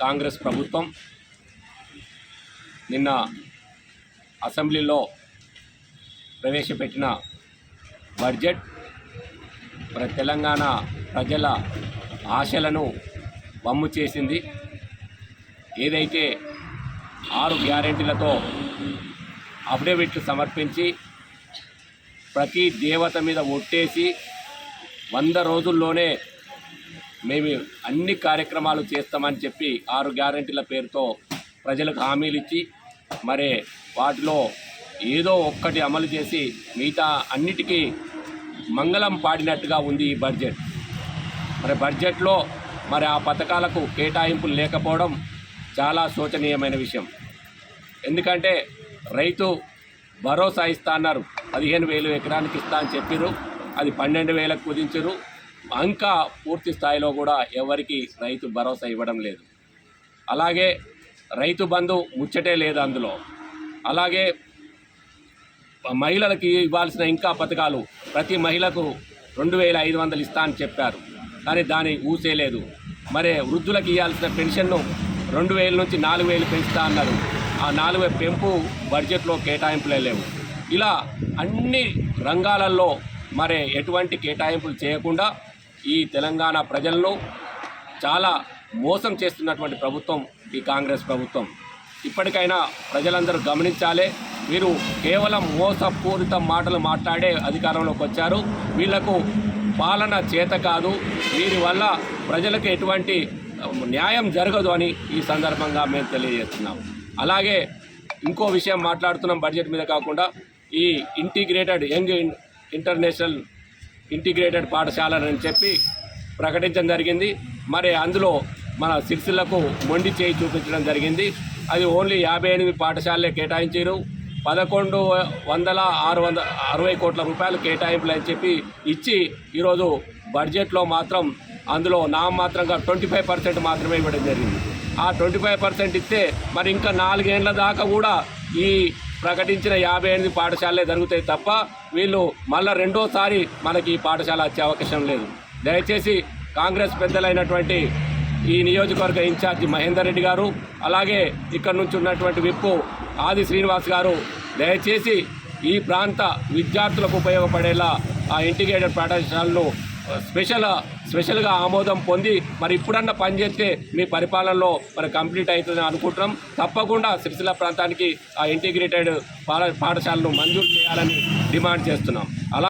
కాంగ్రెస్ ప్రభుత్వం నిన్న అసెంబ్లీలో ప్రవేశపెట్టిన బడ్జెట్ మన తెలంగాణ ప్రజల ఆశలను బొమ్ము చేసింది. ఏదైతే ఆరు గ్యారెంటీలతో అఫిడవిట్లు సమర్పించి ప్రతి దేవత మీద ఒట్టేసి వంద రోజుల్లోనే మేము అన్ని కార్యక్రమాలు చేస్తామని చెప్పి ఆరు గ్యారెంటీల పేరుతో ప్రజలకు హామీలు ఇచ్చి మరి వాటిలో ఏదో ఒక్కటి అమలు చేసి మిగతా అన్నిటికీ మంగళం పాడినట్టుగా ఉంది ఈ బడ్జెట్. మరి బడ్జెట్లో మరి ఆ పథకాలకు కేటాయింపులు లేకపోవడం చాలా శోచనీయమైన విషయం. ఎందుకంటే రైతు భరోసా ఇస్తా అన్నారు. పదిహేను వేలు ఎకరానికి ఇస్తా అని చెప్పారు అది పన్నెండు వేలకు కుదించరు ఇంకా పూర్తి స్థాయిలో కూడా ఎవరికి రైతు భరోసా ఇవ్వడం లేదు. అలాగే రైతు బంధు ముచ్చటే లేదు అందులో. అలాగే మహిళలకి ఇవ్వాల్సిన ఇంకా పథకాలు ప్రతి మహిళకు రెండు వేల ఐదు వందలు ఇస్తా అని చెప్పారు. కానీ దాని ఊసేలేదు. మరి వృద్ధులకు ఇవ్వాల్సిన పెన్షన్ను రెండు వేల నుంచి నాలుగు వేలు పెంచుతా అన్నారు. ఆ నాలుగు పెంపు బడ్జెట్లో కేటాయింపులే లేవు. ఇలా అన్ని రంగాలలో మరి ఎటువంటి కేటాయింపులు చేయకుండా ఈ తెలంగాణ ప్రజలను చాలా మోసం చేస్తున్నటువంటి ప్రభుత్వం ఈ కాంగ్రెస్ ప్రభుత్వం. ఇప్పటికైనా ప్రజలందరూ గమనించాలి. వీరు కేవలం మోసపూరిత మాటలు మాట్లాడే అధికారంలోకి వచ్చారు. వీళ్ళకు పాలన చేత కాదు. వీరి వల్ల ప్రజలకు ఎటువంటి న్యాయం జరగదు అని ఈ సందర్భంగా మేము తెలియజేస్తున్నాం. అలాగే ఇంకో విషయం మాట్లాడుతున్నాం బడ్జెట్ మీద కాకుండా. ఈ integrated young in- international integrated పాఠశాలని చెప్పి ప్రకటించడం జరిగింది. మరి అందులో మన సిరిసిల్లకు మొండి చేయి చూపించడం జరిగింది. అది ఓన్లీ యాభై ఎనిమిది పాఠశాలలే కేటాయించారు. పదకొండు వందల ఆరు వంద అరవై కోట్ల రూపాయలు కేటాయింపులు అని చెప్పి ఇచ్చి ఈరోజు బడ్జెట్లో మాత్రం అందులో నామమాత్రంగా ట్వంటీ ఫైవ్ పర్సెంట్ మాత్రమే ఇవ్వడం జరిగింది. ఆ ట్వంటీ ఫైవ్ పర్సెంట్ ఇస్తే మరి ఇంకా నాలుగేళ్ళ దాకా కూడా ఈ ప్రకటించిన యాభై ఎనిమిది పాఠశాలలే జరుగుతాయి తప్ప వీళ్ళు మళ్ళీ రెండోసారి మనకి ఈ పాఠశాల వచ్చే అవకాశం లేదు. దయచేసి కాంగ్రెస్ పెద్దలైనటువంటి ఈ నియోజకవర్గ ఇన్ఛార్జి మహేందర్ రెడ్డి గారు అలాగే ఇక్కడ నుంచి ఉన్నటువంటి విప్పు ఆది శ్రీనివాస్ గారు దయచేసి ఈ ప్రాంత విద్యార్థులకు ఉపయోగపడేలా ఆ ఇంటిగ్రేటెడ్ పాఠశాలను స్పెషల్ స్పెషల్గా ఆమోదం పొంది మరి ఇప్పుడన్నా పనిచేస్తే మీ పరిపాలనలో మరి కంప్లీట్ అవుతుందని అనుకుంటున్నాం. తప్పకుండా సిరిసిల్ల ప్రాంతానికి ఆ ఇంటిగ్రేటెడ్ పాఠ పాఠశాలను మంజూరు చేయాలని డిమాండ్ చేస్తున్నాం.